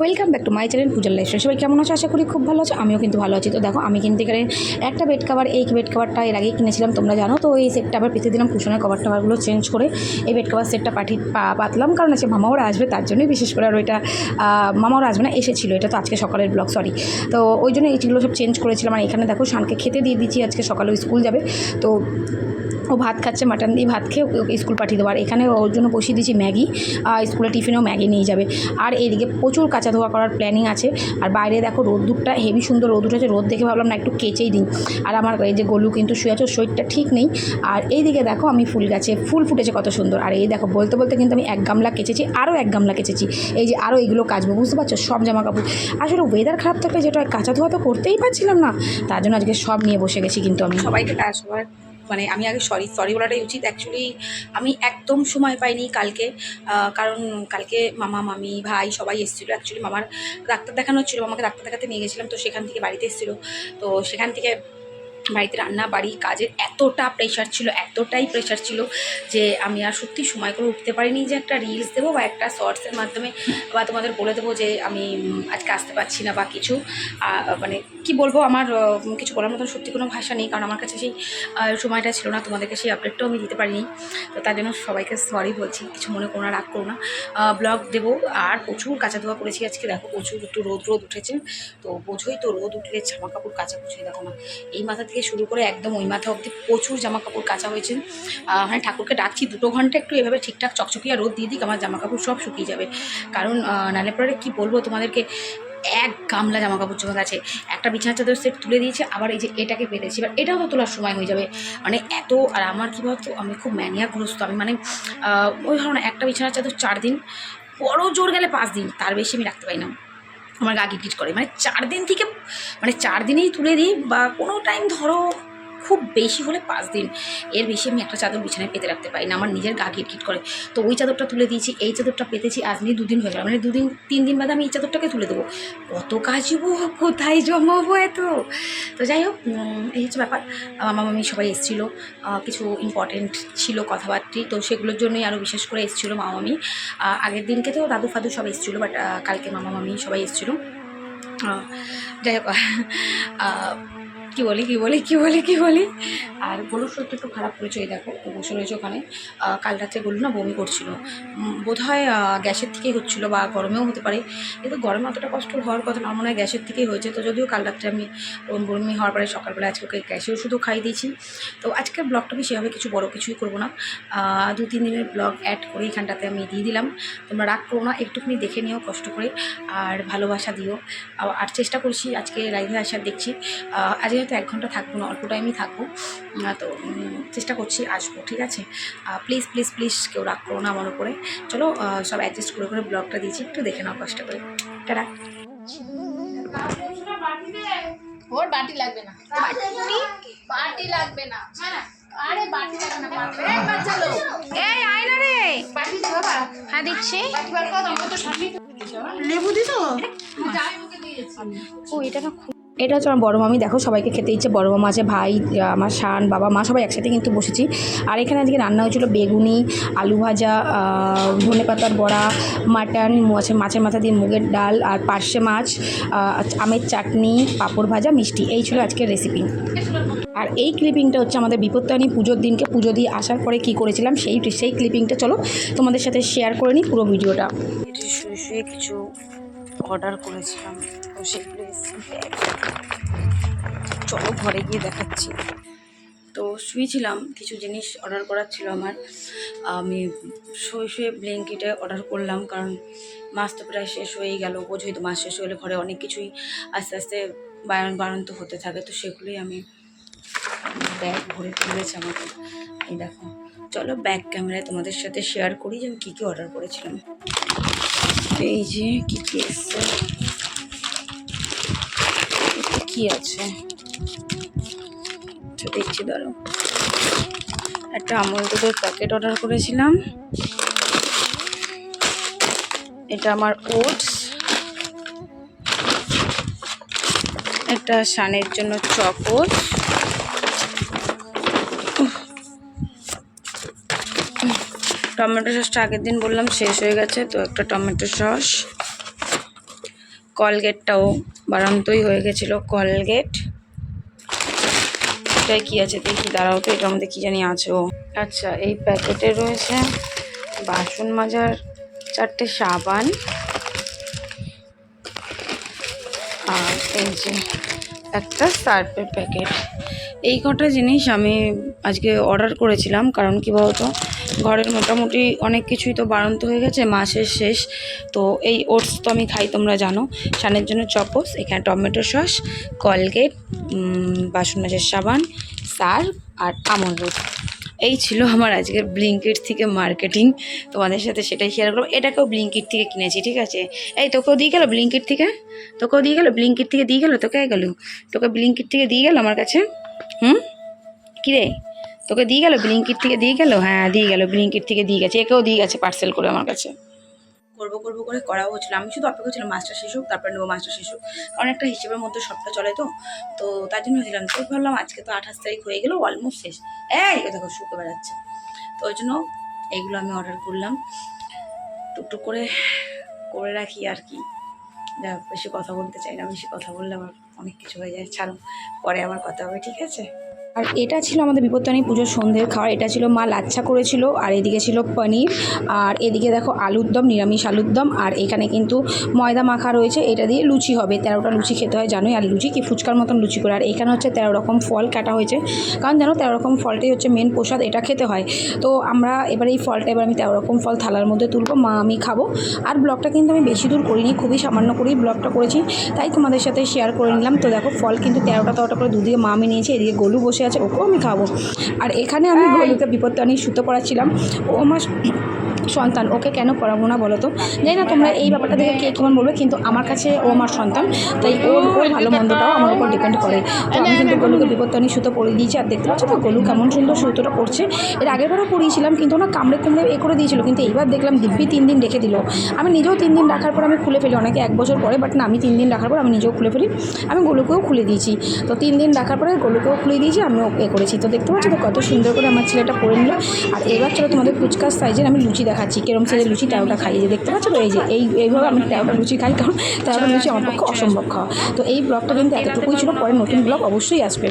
Welcome back to my channel পূজার life সবাই কেমন আছো? আশা করি খুব ভালো আছো। আমিও কিন্তু ভালো আছি। তো দেখো আমি কিন্তু এখানে একটা বেড কাভার এই বেড কাভারটা এর আগেই কিনেছিলাম তোমরা জানো? তো এই সেটটা আবার পেতে দিলাম কুশনের কভার টাভারগুলো চেঞ্জ করে এই বেড কাভার সেটটা পাঠিয়ে পাতলাম। কারণ আছে মামাওরা আসবে তার জন্যই বিশেষ করে আর ওইটা আহ, মামাওরা আসবে না এসেছিল। এটা তো আজকে সকালের ব্লগ সরি তো ওই জন্য এইগুলো সব চেঞ্জ করেছিলাম। আর এখানে দেখো শানকে খেতে দিয়ে দিচ্ছি আজকে সকালে স্কুল যাবে। তো ও ভাত খাচ্ছে মাটন দিয়ে ভাত খেয়ে স্কুল পাঠিয়ে দেবো। আর এখানে ওর জন্য বসিয়ে দিয়েছি ম্যাগি আর স্কুলে টিফিনেও ম্যাগি নিয়ে যাবে। আর এইদিকে প্রচুর কাঁচা ধোয়া করার প্ল্যানিং আছে। আর বাইরে দেখো রোদ্দুরটা হেভি সুন্দর রোদ উঠেছে রোদ দেখে ভাবলাম না একটু কেচেই দিই। আর আমার এই যে গলু কিন্তু শুয়ে আছে শরীরটা ঠিক নেই। আর এইদিকে দেখো আমি ফুল গাছে ফুল ফুটেছে কত সুন্দর। আর এই দেখো বলতে বলতে কিন্তু আমি এক গামলা কেচেছি আরও এক গামলা কেচেছি। এই যে আরও এগুলো কাচবো বুঝতে পারছ? সব জামা কাপড় আসলে ওয়েদার খারাপ থাকলে যেটা হয়, কাঁচা ধোয়া তো করতেই পারছিলাম না। তার জন্য আজকে সব নিয়ে বসে গেছি কিন্তু আমি। সবাইকে কা- সবার মানে আমি আগে সরি সরি বলাটাই উচিত। অ্যাকচুয়ালি আমি একদম সময় পাইনি কালকে। কারণ কালকে মামা, মামি, ভাই সবাই এসেছিল। অ্যাকচুয়ালি মামার ডাক্তার দেখানো হচ্ছিল। মামাকে ডাক্তার দেখাতে নিয়ে গেছিলাম, তো সেখান থেকে বাড়িতে এসেছিল। তো সেখান থেকে বাড়িতে রান্না, বাড়ি কাজের এতটা প্রেশার ছিল, এতটাই প্রেশার ছিল যে আমি আর সত্যি সময় করে উঠতে পারিনি যে একটা রিলস দেবো বা একটা শর্টসের মাধ্যমে বা তোমাদের বলে দেবো যে আমি আজকে আসতে পারছি না বা কিছু। মানে কি বলব, আমার কিছু বলার মতন সত্যি কোনো ভাষা নেই, কারণ আমার কাছে সেই সময়টা ছিল না, তোমাদেরকে সেই আপডেটটাও আমি দিতে পারিনি। তো তার জন্য সবাইকে সরি বলছি, কিছু মনে করো না, রাগ করো না। ব্লগ দেবো, আর প্রচুর কাঁচা ধোয়া করেছি আজকে, দেখো প্রচুর একটু রোদ রোদ উঠেছে। তো বোঝোই তো রোদ উঠলে জামা কাপড় কাচা কুচি দেখো না। এই মাথা থেকে শুরু করে একদম ওই মাথা অবধি প্রচুর জামা কাপড় কাচা হয়েছে। মানে ঠাকুরকে ডাকছি দুটো ঘণ্টা একটু এভাবে ঠিকঠাক চকচকিয়া রোদ দিয়ে দিক, আমার জামা কাপড় সব শুকিয়ে যাবে। কারণ নালে পরে কী বলব তোমাদেরকে এক গামলা জামা কাপড় জমে গেছে। একটা বিছানা চাদর সেট তুলে দিয়েছে, আবার এই যে এটাকে পেতেছি এবার এটাও তো তোলার সময় হয়ে যাবে। মানে এত, আর আমার কী বলতো, আমি খুব ম্যানিয়াগ্রস্ত। আমি মানে ওই ওই ধরনের একটা বিছানা চাদর চার দিন, বড় জোর গেলে পাঁচ দিন, তার বেশি আমি রাখতে পারি না। আমার গা গিট করে। মানে চার দিন থেকে মানে চার দিনেই তুলে দিই, বা কোনো টাইম ধরো খুব বেশি হলে পাঁচ দিন। এর বেশি আমি একটা চাদর বিছানায় পেতে রাখতে পারি না, আমার নিজের গা গিটগিট করে। তো ওই চাদরটা তুলে দিয়েছি, এই চাদরটা পেতেছি আজ নিয়ে দুদিন হয়ে গেল। মানে দুদিন, তিন দিন বাদে আমি এই চাদরটাকে তুলে দেবো। কত কাজবো কোথায় জমাবো এত? তো যাই হোক এই হচ্ছে ব্যাপার। মামা মামি সবাই এসেছিল কিছু ইম্পর্টেন্ট ছিল কথাবার্তি, তো সেগুলোর জন্যই আরও বিশেষ করে এসেছিল মামা মামি। আগের দিনকে তো দাদু ফাদু সব এসেছিল বাট কালকে মামা মামি সবাই এসেছিল। যাই হোক কী বলি কী বলি কী বলি কী বলি? আর গরুর শরীরটা একটু খারাপ করেছে এই দেখো বসে রয়েছে ওখানে। কাল রাত্রে গরু না বমি করছিল। বোধ হয় গ্যাসের থেকেই হচ্ছিল বা গরমেও হতে পারে। কিন্তু গরমে অতটা কষ্ট হওয়ার কথা না মনে হয় গ্যাসের থেকেই হয়েছে। তো যদিও কাল রাত্রে আমি ওরম বমি হওয়ার পরে সকালবেলা আজকে ওকে গ্যাসের ওষুধও খাই দিয়েছি। তো আজকের ব্লগটা আমি সেভাবে কিছু বড় কিছুই করব না। দু তিন দিনের ব্লগ অ্যাড করে এখানটাতে আমি দিয়ে দিলাম। তোমরা রাগ করো না একটুখানি দেখে নিও কষ্ট করে। আর ভালোবাসা দিও। আর চেষ্টা করছি আজকে লাইভে আসার দেখছি। আহ, আজ হয়তো এক ঘণ্টা থাকব না অল্প টাইমই থাকব। তো চেষ্টা করছি আসব ঠিক আছে? প্লিজ প্লিজ প্লিজ কেউ রাগ করো না আমার উপরে। চলো সব অ্যাডজাস্ট করে করে ব্লগটা দিয়েছি একটু দেখে নাও কষ্ট করে। টাটা। ওর বাটি লাগবে না। বাটি লাগবে না। আরে বাটি লাগবে না বাটি। এই বাচ্চা লোক। এই আয় রে। বাটি দে বাবা হ্যাঁ দিচ্ছি। বাটি বার কর আমরা তো শাশুড়ি লেবু দিত ও এটা না খুব এটা হচ্ছে আমার বড় মামি দেখো, সবাইকে খেতে ইচ্ছে বড় মামা আছে, ভাই, আমার শান, বাবা, মা, সবাই একসাথে কিন্তু বসেছি। আর এখানে আজকে রান্না হয়েছিল বেগুনি, আলু ভাজা ধনে পাতার বড়া, মাটন মাছের মাছের মাথা দিয়ে মুগের ডাল, আর পার্শে মাছ আমের চাটনি, পাঁপড় ভাজা, মিষ্টি। এই ছিল আজকের রেসিপি আর এই ক্লিপিংটা হচ্ছে আমাদের বিপত্তানি পুজোর দিনকে। পুজো দিয়ে আসার পরে কি করেছিলাম, সেই সেই ক্লিপিংটা চলো তোমাদের সাথে শেয়ার করে নিই পুরো ভিডিওটা। শুয়ে শুয়ে কিছু অর্ডার করেছিলাম। তো সেগুলো এসে চলো ঘরে গিয়ে দেখাচ্ছি। তো শুয়েছিলাম, কিছু জিনিস অর্ডার করার ছিল আমার। আমি শুয়ে শুয়ে ব্ল্যাঙ্কেটে অর্ডার করলাম, কারণ মাস তো প্রায় শেষ হয়েই গেল। বোঝোই তো মাস শেষ হলে ঘরে অনেক কিছুই আস্তে আস্তে বায়ন বাড়ন্ত হতে থাকে, তো সেগুলোই আমি ব্যাগ ভরে তুলেছে আমাকে। এই দেখো, চলো ব্যাক ক্যামেরায় তোমাদের সাথে শেয়ার করি যে আমি কী কী অর্ডার করেছিলাম। এই যে, কী কী এসছে? কি আছে? আচ্ছা দেখছি দাঁড়ো একটা আমল দুধের প্যাকেট অর্ডার করেছিলাম। এটা আমার ওটস একটা সানের জন্য চকোস টমেটো সসটা আগের দিন বললাম, শেষ হয়ে গেছে, তো একটা টমেটো সস কলগেটটাও বারান্তই হয়ে গেছিল, কলগেট। এটাই কি আছে দেখি, দাঁড়াও তো এটার মধ্যে কি জানি আছে ও। আচ্ছা এই প্যাকেটে রয়েছে বাসন মাজার, চারটে সাবান, আর এই যে একটা সার্ফের প্যাকেট। এই কটা জিনিস আমি আজকে অর্ডার করেছিলাম, কারণ কি বলতো ঘরের মোটামুটি অনেক কিছুই তো বাড়ন্ত হয়ে গেছে, মাসের শেষ। তো এই ওটস তো আমি খাই, তোমরা জানো। সানের জন্য চপস, এখানে টমেটো সস, কলগেট বাসন মাজার সাবান, সার্ফ আর আমল দুধ এই ছিল আমার আজকের ব্লিঙ্কিট থেকে মার্কেটিং। তোমাদের সাথে সেটাই শেয়ার করব। এটাকেও ব্লিঙ্কিট থেকে কিনেছি, ঠিক আছে? এই তোকেও দিয়ে গেল ব্লিঙ্কিট থেকে? তোকেও দিয়ে গেল? ব্লিঙ্কিট থেকে দিয়ে গেল? তোকে গেল? তোকে ব্লিঙ্কিট থেকে দিয়ে গেল আমার কাছে? হুম? কিরে? তোকে দিয়ে গেল ব্লিঙ্কিট থেকে দিয়ে গেল? হ্যাঁ দিয়ে গেল, ব্লিঙ্কিট থেকে দিয়ে গেছে। একেও দিয়ে গেছে পার্সেল করে আমার কাছে। করব করব, করে করাও হচ্ছিল। আমি শুধু অপেক্ষা ছিলাম মাস্টার হোক, তারপরে নেব মাস্টার হোক। কারণ একটা হিসেবের মধ্যে সবটা চলে তো। তো তার জন্য ছিলাম তো ভাবলাম আজকে তো আঠাশ তারিখ হয়ে গেলো অলমোস্ট শেষ। এই দেখো শুকে বেড়াচ্ছে। তো ওই জন্য এইগুলো আমি অর্ডার করলাম। টুকটুক করে করে রাখি আর কি। যা বেশি কথা বলতে চাই না, বেশি কথা বললে আমার অনেক কিছু হয়ে যায়। ছাড়ো, পরে আমার কথা হবে, ঠিক আছে? আর এটা ছিল আমাদের বিপত্তানি পুজোর সন্ধ্যের খাবার এটা ছিল মা লাচ্ছা করেছিল, আর এদিকে ছিল পনির, আর এদিকে দেখো আলুর দম, নিরামিষ আলুর দম, আর এখানে কিন্তু ময়দা মাখা রয়েছে। এটা দিয়ে লুচি হবে। তেরোটা লুচি খেতে হয়, জানোই, আর লুচি কি ফুচকার মতন লুচি করে। আর এখানে হচ্ছে তেরো রকম ফল কাটা হয়েছে। কারণ জানো, তেরো রকম ফলটাই হচ্ছে মেন প্রসাদ, এটা খেতে হয়। তো আমরা এবার এই ফলটা, এবার আমি তেরো রকম ফল থালার মধ্যে তুলবো, মা আমি খাব। আর ব্লগটা কিন্তু আমি বেশি দূর করিনি, খুবই সামান্য করেই ব্লগটা করেছি। তাই তোমাদের সাথে শেয়ার করে নিলাম। তো দেখো, ফল কিন্তু তেরোটা তেরোটা করে দুদিকে মা আমি নিয়েছি। এদিকে গোলু বসে আছে ওকেও আমি খাব আর এখানে আমি বিপত্তি অনেক সুতো পড়াচ্ছিলাম ও আমার সন্তান, ওকে কেন পড়াবো না বলো তো? জানি না তোমরা এই ব্যাপারটা দেখে কে কেমন বলবে, কিন্তু আমার কাছে ও আমার সন্তান, তাই ওর ওর ভালো মন্দটাও আমার উপর ডিপেন্ড করে। তো আমি কিন্তু গোলুকে বিপত্তানি সুতো পরিয়ে দিয়েছি, আর দেখতে পাচ্ছ তো গলু কেমন সুন্দর সুতোটা পড়ছে এর আগের বারও পরিয়েছিলাম, কিন্তু না কামড়ে কুমড়ে এ করে দিয়েছিল, কিন্তু এইবার দেখলাম দিব্যি তিন দিন রেখে দিল। আমি নিজেও তিন দিন রাখার পর আমি খুলে ফেলি, অনেকে এক বছর পরে বাট না আমি তিন দিন রাখার পর আমি নিজেও খুলে ফেলি। আমি গলুকেও খুলে দিয়েছি। তো তিন দিন রাখার পরে গলুকেও খুলে দিয়েছি, আমিও এ করেছি। তো দেখতে পাচ্ছি তো কত সুন্দর করে আমার ছেলেটা পরে নিল। আর এবার চলো তোমাদের ফুচকার সাইজের আমি লুচি দেখাচ্ছি কেরম সাইজের লুচি তেরোটা খাই। যে দেখতে পাচ্ছ তো, এই যে, এই, এইভাবে আমি তেরোটা লুচি খাই, কারণ তেরোটা লুচি আমার পক্ষে অসম্ভব খাওয়া। তো এই ব্লগটা কিন্তু এতটুকুই ছিল, পরে নতুন ব্লগ অবশ্যই আসবে।